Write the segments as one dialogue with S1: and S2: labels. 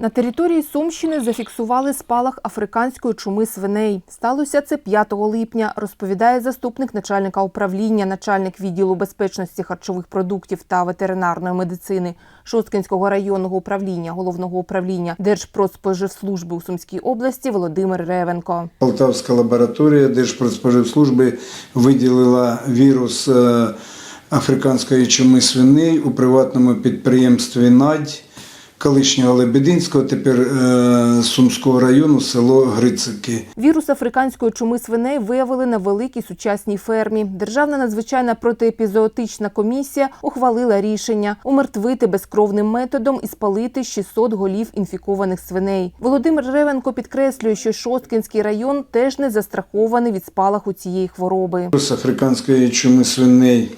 S1: На території Сумщини зафіксували спалах африканської чуми свиней. Сталося це 5 липня, розповідає заступник начальника управління, начальник відділу безпечності харчових продуктів та ветеринарної медицини Шосткинського районного управління головного управління Держпродспоживслужби у Сумській області Володимир Ревенко.
S2: Полтавська лабораторія Держпродспоживслужби виділила вірус е, африканської чуми свиней у приватному підприємстві Надь колишнього Лебединського, тепер е, Сумського району, село Грицики.
S1: Вірус африканської чуми свиней виявили на великій сучасній фермі. Державна надзвичайна протиепізоотична комісія ухвалила рішення умертвити безкровним методом і спалити 600 голів інфікованих свиней. Володимир Ревенко підкреслює, що Шосткинський район теж не застрахований від спалаху цієї хвороби.
S2: Вірус африканської чуми свиней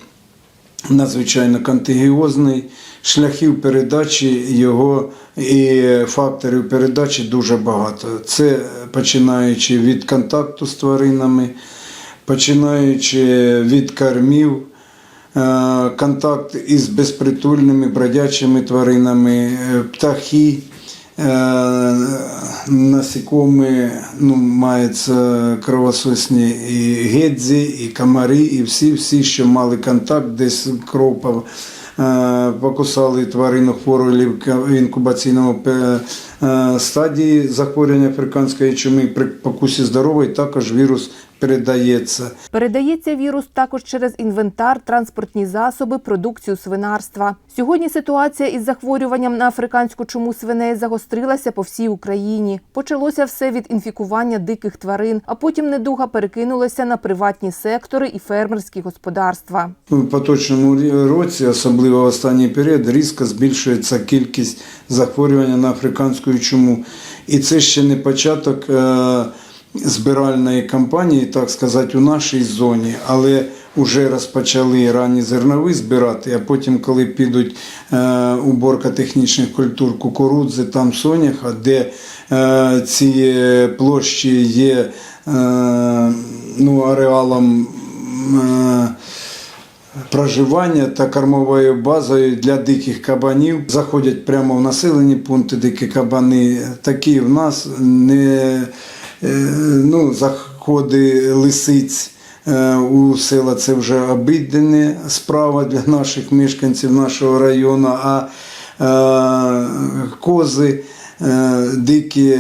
S2: надзвичайно контагіозний. Шляхів передачі його і факторів передачі дуже багато. Це починаючи від контакту з тваринами, починаючи від кормів, е, контакт із безпритульними бродячими тваринами, е, птахи. Е, Насікомі ну, мається кровососні і гедзі, і комари, і всі, всі, що мали контакт, десь кров е, покусали тварину хвору в інкубаційному е, стадії захворювання африканської чуми. При покусі здорової також вірус передається.
S1: Передається вірус також через інвентар, транспортні засоби, продукцію свинарства. Сьогодні ситуація із захворюванням на африканську чуму свиней загострилася по всій Україні. Почалося все від інфікування диких тварин, а потім недуга перекинулася на приватні сектори і фермерські господарства.
S2: У поточному році, особливо в останній період, різко збільшується кількість захворювання на африканську чуму. І це ще не початок е, збиральної кампанії, так сказати, у нашій зоні, але вже розпочали ранні зернові збирати, а потім, коли підуть е, уборка технічних культур кукурудзи, там соняха, де е, ці площі є ну, ареалом. Проживання та кормовою базою для диких кабанів. Заходять прямо в населені пункти дикі кабани. Такі в нас не е, ну, заходи лисиць. е, У села це вже обіддена справа для наших мешканців нашого району, а е, кози, дикі,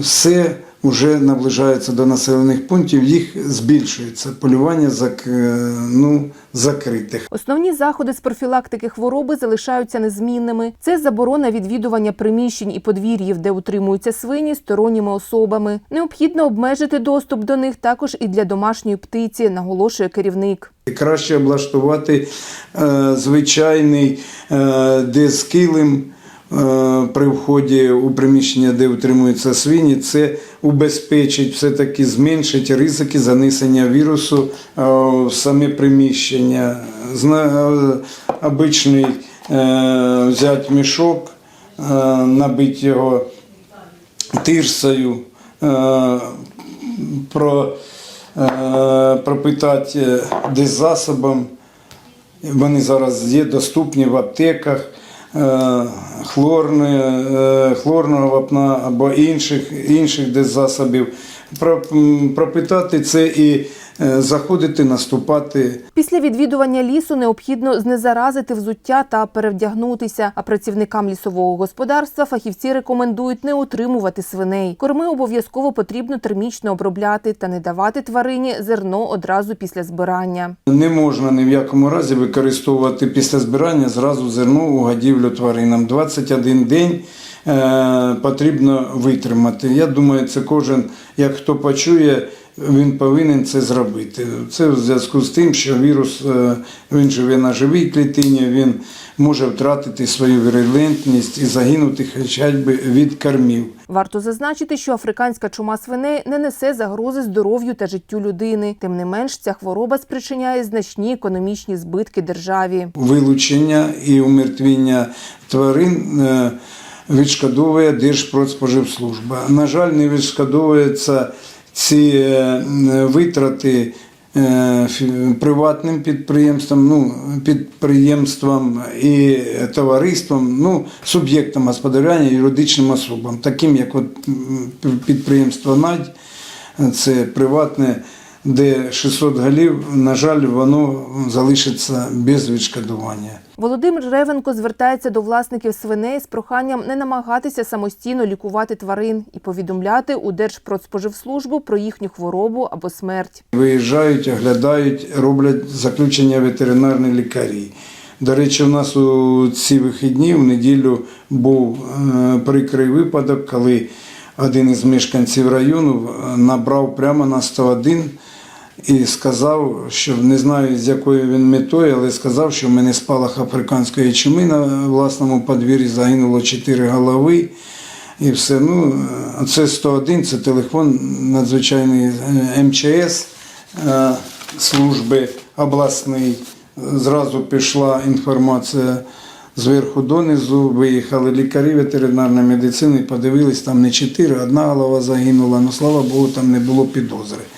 S2: все вже наближається до населених пунктів, їх збільшується. Полювання зак- е, ну, закритих.
S1: Основні заходи з профілактики хвороби залишаються незмінними. Це заборона відвідування приміщень і подвір'їв, де утримуються свині сторонніми особами. Необхідно обмежити доступ до них також і для домашньої птиці, наголошує керівник.
S2: Краще облаштувати е, звичайний е, десь килим е, при вході у приміщення, де утримуються свині, це убезпечить, все-таки зменшить ризики занесення вірусу е, в саме приміщення. Е, обичний е, взяти мішок, е, набити його тирсою, е, про, е, пропитати десь засобом. Вони зараз є доступні в аптеках е, хлорне, е, хлорного вапна або інших, інших десь засобів. Про- Пропитати це і е, заходити, наступати
S1: Після відвідування лісу необхідно знезаразити взуття та перевдягнутися. А працівникам лісового господарства фахівці рекомендують не утримувати свиней. Корми обов'язково потрібно термічно обробляти та не давати тварині зерно одразу після збирання.
S2: Не можна ні в якому разі використовувати після збирання зразу зерно у годівлю тваринам. 21 день е, потрібно витримати. Я думаю, це кожен, як хто почує, він повинен це зробити. Це в зв'язку з тим, що вірус е, він живе на живій клітині, він може втратити свою вірулентність і загинути хоча б від кормів.
S1: Варто зазначити, що африканська чума свиней не несе загрози здоров'ю та життю людини. Тим не менш, ця хвороба спричиняє значні економічні збитки державі.
S2: вилучення і умертвіння тварин е, відшкодовує Держпродспоживслужба. На жаль, не відшкодовуються ці е, витрати е, приватним підприємствам, ну, підприємствам і товариствам, ну, суб'єктам господарювання, юридичним особам, таким як от підприємство Надь, це приватне, де 600 голів, на жаль, воно залишиться без відшкодування.
S1: Володимир Ревенко звертається до власників свиней з проханням не намагатися самостійно лікувати тварин і повідомляти у Держпродспоживслужбу про їхню хворобу або смерть.
S2: Виїжджають, оглядають, роблять заключення ветеринарні лікарі. До речі, у нас у ці вихідні в неділю був е, прикрий випадок, коли один із мешканців району е, набрав прямо на 101 і сказав, що не знаю з якою він метою, але сказав, що в мене спалах африканської чуми на власному подвір'ї загинуло 4 голови. І все. Ну, це 101, це телефон надзвичайний е, МЧС е, служби обласний. Зразу пішла інформація зверху донизу. Виїхали лікарі ветеринарної медицини, подивились, там не 4, одна голова загинула. Ну слава Богу, там не було підозри.